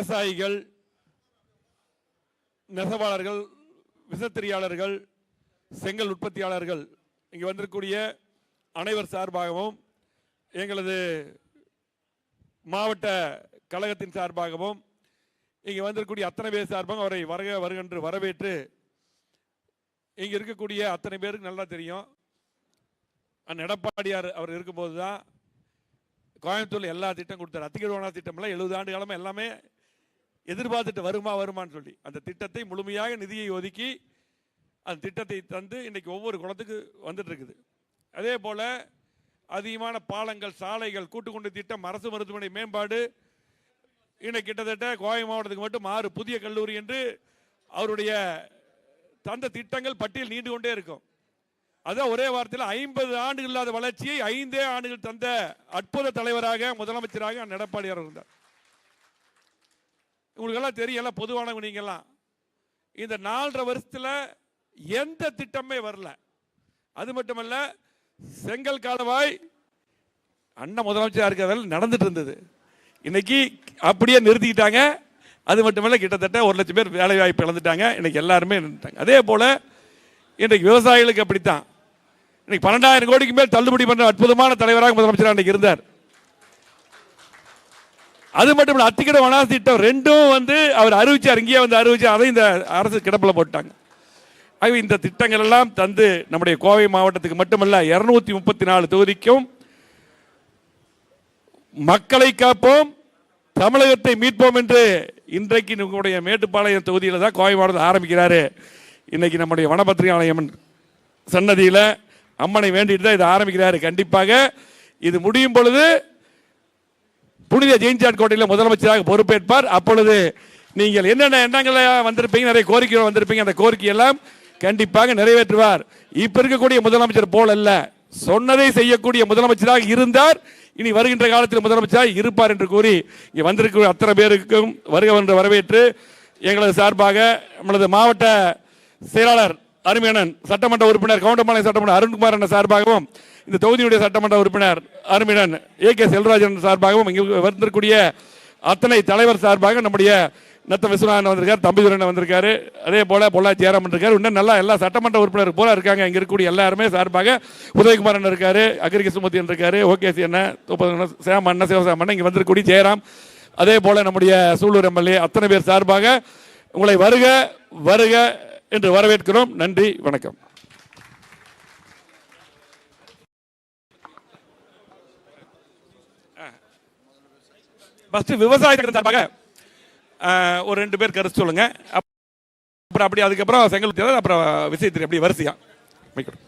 விவசாயிகள் நெசவாளர்கள் விசத்திரியாளர்கள் செங்கல் உற்பத்தியாளர்கள் இங்கே வந்திருக்கக்கூடிய அனைவர் சார்பாகவும் எங்களது மாவட்ட கழகத்தின் சார்பாகவும் இங்கே வந்திருக்கக்கூடிய அத்தனை பேர் சார்பாக அவரை வருக வருகன்று வரவேற்று இங்கே இருக்கக்கூடிய அத்தனை பேருக்கு நல்லா தெரியும். அண்ணன் எடப்பாடியார் அவர் இருக்கும்போது தான் கோயம்புத்தூரில் எல்லா திட்டம் கொடுத்தாரு. அத்திகழ்வான திட்டம்லாம் எழுபது ஆண்டு காலமாக எல்லாமே எதிர்பார்த்துட்டு வருமா வருமான்னு சொல்லி. அந்த திட்டத்தை முழுமையாக நிதியை ஒதுக்கி அந்த திட்டத்தை தந்து இன்னைக்கு ஒவ்வொரு குளத்துக்கு வந்துட்டு இருக்குது. அதே போல் அதிகமான பாலங்கள் சாலைகள் கூட்டுக்குண்டு திட்டம் அரசு மருத்துவமனை மேம்பாடு இன்னைக்கு கிட்டத்தட்ட கோவை மாவட்டத்துக்கு மட்டும் ஆறு புதிய கல்லூரி என்று அவருடைய தந்த திட்டங்கள் பட்டியல் நீண்டு கொண்டே இருக்கும். அதான் ஒரே வாரத்தில் ஐம்பது ஆண்டுகள் இல்லாத வளர்ச்சியை ஐந்தே ஆண்டுகள் தந்த அற்புத தலைவராக முதலமைச்சராக அண்ணன் எடப்பாடியார் இருந்தார் உங்களுக்கெல்லாம் தெரியும் எல்லாம் பொதுவானவங்க நீங்கள்லாம் இந்த நாலரை வருஷத்தில் எந்த திட்டமே வரல. அது மட்டுமல்ல செங்கல் காலவாய் அண்ணன் முதலமைச்சராக இருக்கிறதால நடந்துட்டு இருந்தது. இன்னைக்கு அப்படியே நிறுத்திக்கிட்டாங்க. அது மட்டுமல்ல கிட்டத்தட்ட ஒரு லட்சம் பேர் வேலை வாய்ப்பு இழந்துட்டாங்க. இன்னைக்கு எல்லாருமே நின்றுட்டாங்க. அதே போல் இன்றைக்கு விவசாயிகளுக்கு அப்படித்தான். இன்னைக்கு பன்னெண்டாயிரம் கோடிக்கு மேல் தள்ளுபடி பண்ணுற அற்புதமான தலைவராக முதலமைச்சர் இன்றைக்கு இருந்தார். அது மட்டும் இல்லை அத்திக்கட வனாசி திட்டம் ரெண்டும் வந்து அவர் அறிவிச்சார் இங்கேயே வந்து அறிவிச்சு அதை இந்த அரசு கிடப்பில் போட்டாங்க. ஆகவே இந்த திட்டங்கள் எல்லாம் தந்து நம்முடைய கோவை மாவட்டத்துக்கு மட்டுமல்ல இரநூத்தி முப்பத்தி நாலு தொகுதிக்கும் மக்களை காப்போம் தமிழகத்தை மீட்போம் என்று இன்றைக்கு நம்முடைய மேட்டுப்பாளையம் தொகுதியில் தான் கோவை மாவட்டத்தில் ஆரம்பிக்கிறாரு. இன்னைக்கு நம்முடைய வனபத்திரிகாலயம்மன் சன்னதியில் அம்மனை வேண்டிட்டு தான் இதை ஆரம்பிக்கிறாரு. கண்டிப்பாக இது முடியும் பொழுது புனித ஜெயின்ஜாட் கோட்டையில் முதலமைச்சராக பொறுப்பேற்பார். அப்பொழுது நீங்கள் என்னென்ன எண்ணங்களை வந்திருப்பீங்க நிறைய கோரிக்கைகள் வந்திருப்பீங்க அந்த கோரிக்கையெல்லாம் கண்டிப்பாக நிறைவேற்றுவார். இப்ப இருக்கக்கூடிய முதலமைச்சர் போல் அல்ல. சொன்னதை செய்யக்கூடிய முதலமைச்சராக இருந்தார். இனி வருகின்ற காலத்தில் முதலமைச்சராக இருப்பார் என்று கூறி இங்கே வந்திருக்கிற அத்தனை பேருக்கும் வருக என்று வரவேற்று எங்களது சார்பாக நம்மளது மாவட்ட செயலாளர் அருமையண்ணன் சட்டமன்ற உறுப்பினர் கவுண்டமலை சட்டமன்ற அருண்குமார் அண்ணன் சார்பாகவும் இந்த தொகுதியுடைய சட்டமன்ற உறுப்பினர் அருமையண்ணன் ஏ கே செல்வராஜன் சார்பாகவும் இங்கே வந்திருக்கக்கூடிய அத்தனை தலைவர் சார்பாக நம்முடைய நத்த விஸ்வநாதன் வந்திருக்காரு தம்பிதுரன் வந்திருக்காரு அதே போல பொள்ளாச்சி ஜெயராமன் இருக்காரு இன்னும் நல்லா எல்லா சட்டமன்ற உறுப்பினர் போல இருக்காங்க இங்கே இருக்கக்கூடிய எல்லாருமே சார்பாக உதயகுமார் அண்ணன் இருக்காரு அக்ரி சுமதி இருக்காரு ஓகேசி அண்ணன் துப்பது அண்ணன், சேம் அண்ணன் சிவசாம அண்ணன் ஜெயராம் அதே போல நம்முடைய சூலூர் எம்எல்ஏ அத்தனை பேர் சார்பாக உங்களை வருக வருக என்று வரவேற்கிறோம். நன்றி வணக்கம். ஃபஸ்ட்டு விவசாயத்துக்கு சார்பாக ஒரு ரெண்டு பேர் கருத்து சொல்லுங்க. அப்புறம் அப்படி அதுக்கப்புறம் செங்கல் அப்புறம் விஷயத்திரி அப்படி வரிசையா? வைக்கணும்